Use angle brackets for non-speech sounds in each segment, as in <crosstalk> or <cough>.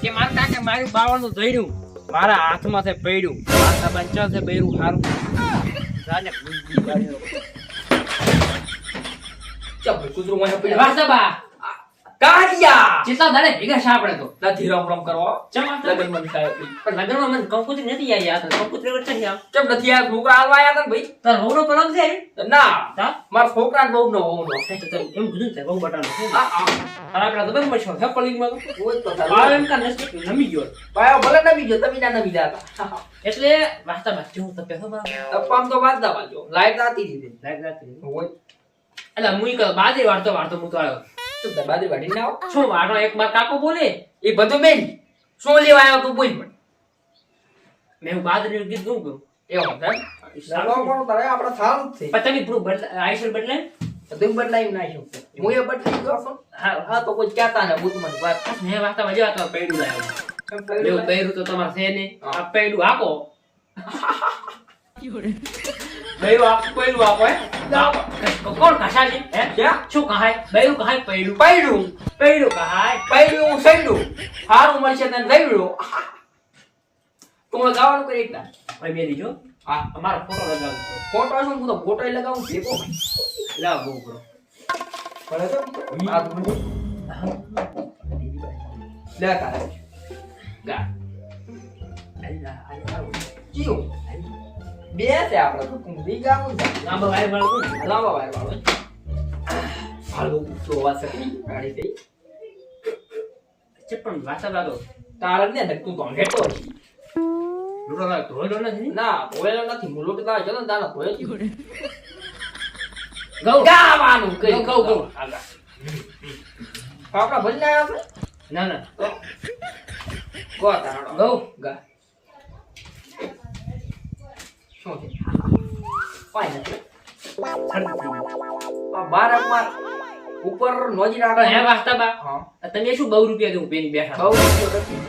કે માર કાકે મારું બાવાનું ધર્યું મારા હાથમાં છે પડ્યું. માથા બંચા છે બૈરું હારું? રાને ગુંજી ગાડ્યો. ચાલ ભાઈ મને પડ્યા વાસબા કાઢિયા ચેતલા દાડે ભેગા સાપડે તો. નથી રમ રમ કરવા ચમ લગન મન થાય આપણી. પણ લગનમાં મને કંકોત્રી નથી આવી તો. કંકોત્રી નથી આમ કેમ નથી આ છોકરા હાલવા આયા હતા ભાઈ? તાર વહુનો પલંગ છે? ના. હા? મારા છોકરા બહુ નો હોનો એમ કીધું તે વહુ બટાનો છે. આ આ તો બરાબર છો હે પલિંગમાં માં ઓય તો આ એમ કાં નસીબ નમી ગયો. પાયો ભલે નમી ગયો તમે ના નમી જાતા એટલે વાસ્તવમાં જેવું તપે હો મારા તપ્પામ તો દાવા વાંચો લાઈટ રાતી દીધી લાઈટ રાતી ઓય એટલે મુઈ કહું બાજરી વાળતો વાળતો હું તો આવ્યો. તો દબાદી વાડી ના આવો શું એક માર કાકો બોલે? એ બધું બેન. શું લેવા આવ્યો તું બોલ પણ મેં હું બાજરીનું ગીત શું કરું? એવો લડવા પણ તારે આપણે સારું છે. પણ તમે પ્રૂફ બદલા આઈસર બદલાય? બધું બદલાઈ નાખ્યું હું એ બદલાઈ ગયો છું હા. હા તો કોઈ કહેતા ને બુત મને વાત. મેં વાસ્તા મજા આવતો પૈડું લાવ્યો પૈડું તો તમારે છે નહીં હા. આ પૈડું આપો. <laughs> બૈરું પૈડું આપો હે? કોણ છે? હે? ક્યાં? શું કહાય? બૈરું કહાય? પૈડું. પૈડું. પૈડું કહાય? પૈડું હું સૈડું. હારું મળશે તને દઈડું તું ગાવાનું કરી એકતા ભાઈ બે જો હા. અમારો ફોટો લગાવી ફોટો શું હું તો ફોટો લગાવું ભેગો લાવ બહુ કરો. ભલે તો આ તો લે તારે. ગા. અલ્લા અલ્લા કયું બે છે આપણે તો કુંભી ગાવું છે લાંબા વાયર વાળું? લાંબા વાયર વાળો. હાલો તો વાત છે ગાડી થઈ. છે પણ વાસા લાગો તારણ ને તું તો હેઠો છે લૂડો ધોયેલો નથી? ના ધોયેલો નથી. હું લોટ લાવ ચલો તારા તારા છે. ગૌ. ગાવાનું કઈ. ગૌ. ગૌ આપડા ભરી ના આપણે ના ના. કો તારો ગૌ. ગા. શું છે પાઈ નથી બાર ઉપર નોજી રાખો હે વાસ્તા બા હા તમે શું બહુ રૂપિયા દઉં પેની બેઠા બહુ નથી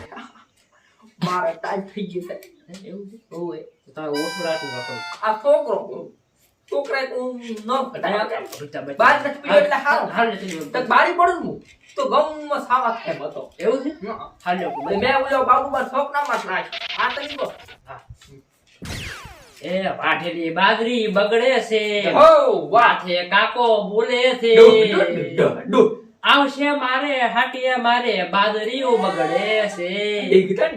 મારે થઈ ગયો એવું ઓય તો ઓછું રાખી રાખો આ છોકરો છોકરા તું ન બચ્ચા બાર નથી પીડ્યો એટલે હાલ હાલ નથી તો બારી પડું હું તો ગમમાં સાવા કેમ બતો એવું છે હં. હાલ મેં ઓલો બાબુ બાર છોકરામાં માં રાખ આ તો ઈકો. એ પાઠેલી બાજરી બગડે છે. ઓ વાઠે કાકો બોલે છે. આવશે મારે હાટીએ મારે બાજરીઓ બગડે છે. એકદમ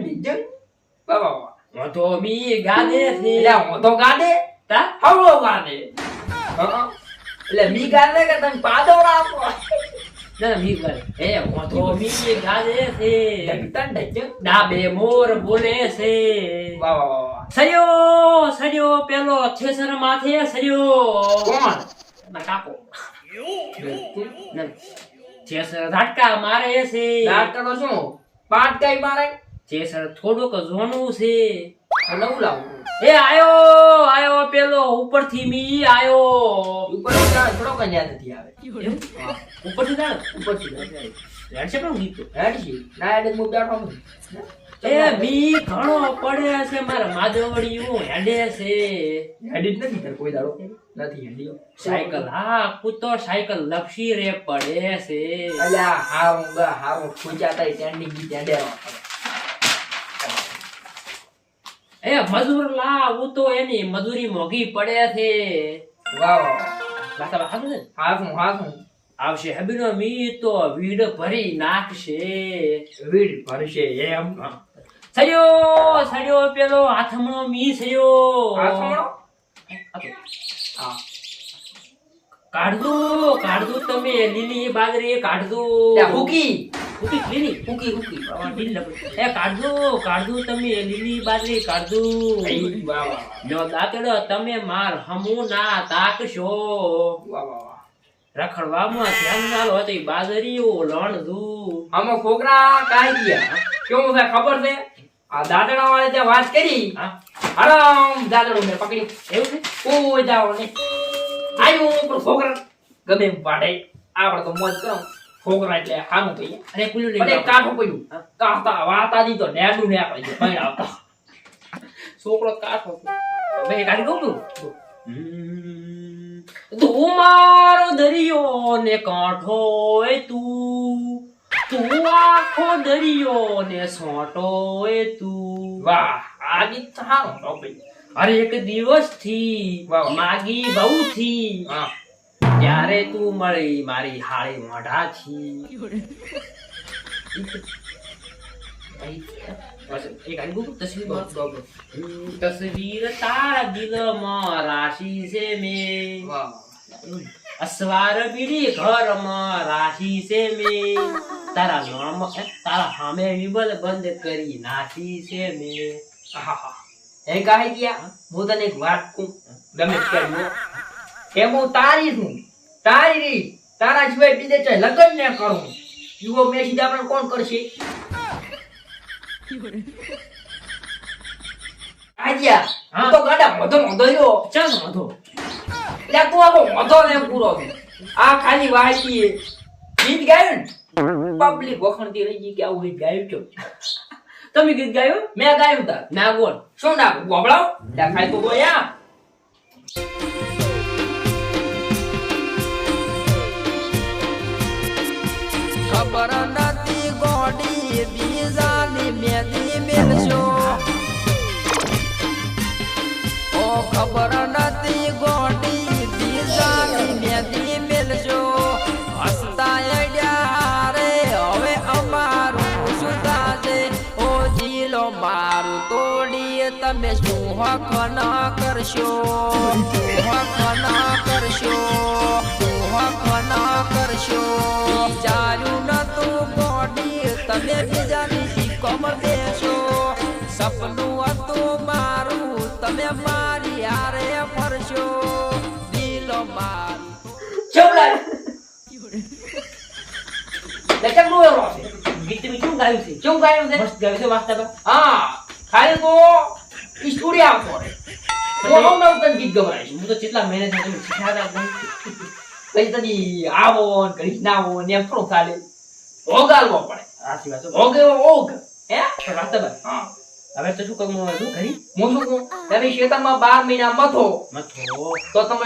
વાહ. હું તો મી ગાલે છે. એટલે હું તો? ગાડે તા હવળો ગાડે એટલે મી ગાડે કે તમે પાડો રાખો ના મી એ હું તો મી છે. ડાબે મોર બોલે છે. વાહ, વાહ. સર્યો સર્યો પેલો છેસર માથે સર્યો. કોણ? ના કાકો. ના છેસર ઝાટકા મારે છે. તો શું? પાટ કઈ મારે? છેસર થોડુંક જોનું છે. નવું લાવું. એ આયો આયો પેલો ઉપરથી મી આયો. ઉપર થોડો કન્યા નથી આવે? ઉપરથી જાણે ઉપરથી હેડશે પણ ગીત તો. ના હેડે છું. એ મી ઘણો પડે છે. મારા માધવડિયું હેડે છે. હેડી જ નથી કોઈ દાડો. નથી હેડી. સાયકલ હા કૂતો સાયકલ લપસી રે પડે છે. અલ્યા હારું ગા હારું ખુજા તઈ ટેન્ડિંગ ત્યાં દેવા એ મજૂર લાવું તો એની મજૂરી મોંઘી પડે છે. વાહ વાહ વાહ. હું હા હાસું હાસું આવશે હબીનો મી તો વીડ ભરી નાખશે. વીડ ભરશે એમ સડ્યો સડ્યો પેલો હાથમણો મી સડ્યો તો હા. કાઢદો કાઢદો તમે લીલી બાજરી કાઢદો હુકી હુકી લીલી. હુકી હુકી લપડ. એ કાઢદો કાઢદો તમે લીલી બાજરી કાઢદો જો દાંતડો તમે માર હમુ ના તાકશો રખડવામાં ધ્યાન ના લો તો બાજરીઓ લણદુ આમાં ખોકરા કાઈ ગયા. કેવું છે ખબર છે? આ દાદડા વાળે જે વાત કરી. હરામ દાદડું મેં પકડી. એવું છે? કોઈ જાવ ને આયું પણ છોકરા ગમે એમ પાડે આપણે તો મોજ કરો. છોકરા એટલે હાનું કહીએ. અને કુલ્લુ લઈ અને જાઓ. કાઠું પડ્યું. કાતા કાહતા વાતા દી તો નેડું ને આપણે જે પૈણ આવતા. છોકરો કાઠો ભાઈ કાઢી દઉં તું તું દરિયો ને કાંઠો એ તું તું આખો દરિયો ને સોટો એ તું. વાહ આ ગીત સારું ભાઈ. અરે એક દિવસથી. માગી બહુ થી ત્યારે તું મળી મારી હાળી આની બહુ તસવીર બહુ- દિલમાં તારા રાશી છે મેં. અસવાર બીડી ઘરમાં રાશી છે મે. તારા નામ એ, તારા હામે વિબલ બંધ કરી નાખી છે મે. એ કહી ગયા હું તને એક વાત કહું. ગમે તે કહ્યું. કે હું તારી છું. તારી રી તારા સિવાય બીજે ચાહે લગ્ન ન કરું. યુવો મેં સીધા આપણે કોણ કરશે? આજ્યા હા. તો ગાડા મોઢો રહ્યો. ચાલ વાંધો? એટલે તું આખો મોઢો ને પૂરો છે. આ ખાલી વાંચીએ ગીત ગાયું પબ્લિક વખણતી રહી ગઈ કે આવું ગીત ગાયું કેમ? તમે ગીત ગાયું? મેં ગાયું તાર. ના બોલ. શું ના તો તમે શું હક ન કરશો? હક ન કરશો? હક ન કરશો? બીજાનું નતું ગોડી તમે બીજાની શીખમ દેશો સપનું હતું મારું તમે મારી હારે ફરશો. દિલો મારું. નું છે. ગીત શું ગાયું છે? કેવું ગાયું છે? મસ્ત ગાયું છે વાસ્તવ હા ખાલી તો. સ્ટુડિયો આવતો રે હું નવ તને ગીત ગવડાવીશ હું તો કેટલા મહિને તમે શીખ્યા હતા. પછી તને આવો ને ના આવો ને એમ થોડું ચાલે. ભોગાલવો પડે. સાચી વાત છે. ભોગ એવો ઓગ. હે? વાત હા. હવે તો શું કરવું શું કરી હું શું કહું? તમે શેતામાં બાર મહિના મથો મથો તો તમે